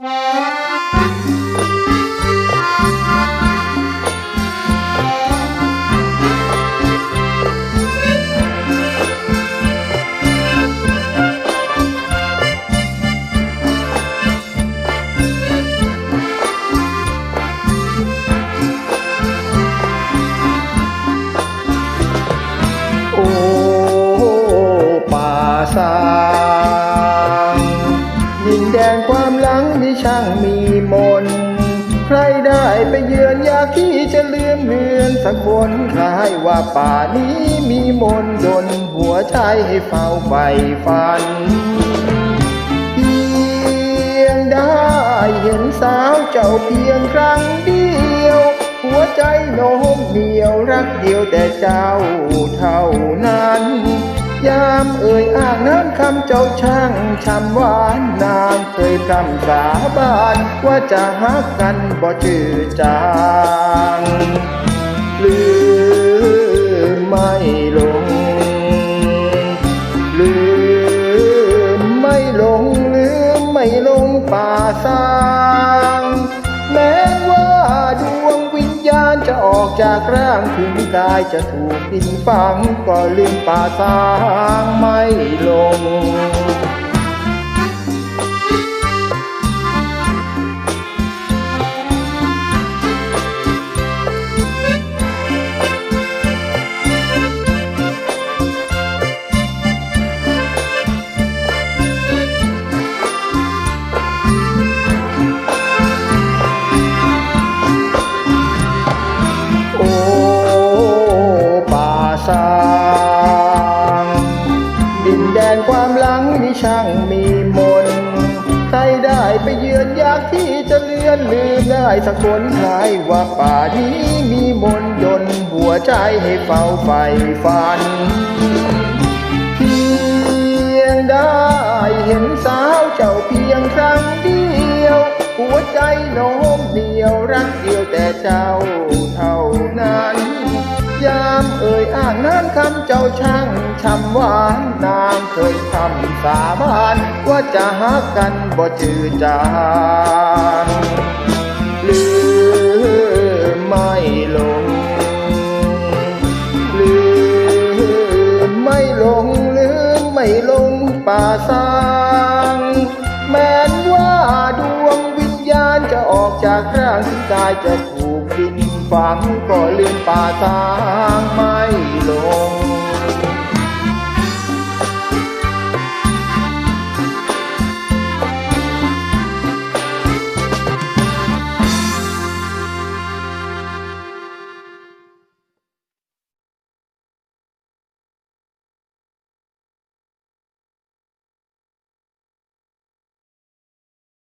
โช่างมีมน ใครได้ไปเยือนอยากที่จะลืมเลือนสักคนคล้ายว่าป่านี้มีมนดนหัวใจให้เฝ้าใฝ่ฝันเพียงได้เห็นสาวเจ้าเพียงครั้งเดียว หัวใจโน้มเหนียวรักเดียวแต่เจ้าเท่านั้น ยามเอ่ยอ้างน้ำคำเจ้าช่างช้ำหวานนางเคยพร่ำสาบานว่าจะหักกันบ่จืดจางลืมไม่ลงลืมไม่ลงลืมไม่ลงป่าสา จะออกจากร่างถึงกายจะถูกดินฝังก็ลืมป่าสางไม่ลง แดนความหลังนี่ช่างมีมนใครได้ไปเยือนอยากที่จะเลือนลืมได้สักคนคลายว่าป่านี้มีมนต์ดนหัวใจให้เฝ้าใฝ่ฝันเพียงได้เห็นสาวเจ้าเพียงครั้งเดียว หัวใจโน้มเดียวรักเดียวแต่เจ้าเท่า ยอ่านนั้นคำเจ้าช่างช้ำหวานนางเคยทำสาบานว่าจะหักกันบ่จืดจางลืมไม่ลงลืมไม่ลงลืมไม่ลงป่าสางแม้นว่าดวงวิญญาณจะออกจากร่างกายจะถูกดิน ฝังก็ลืมป่าทางไม่ลง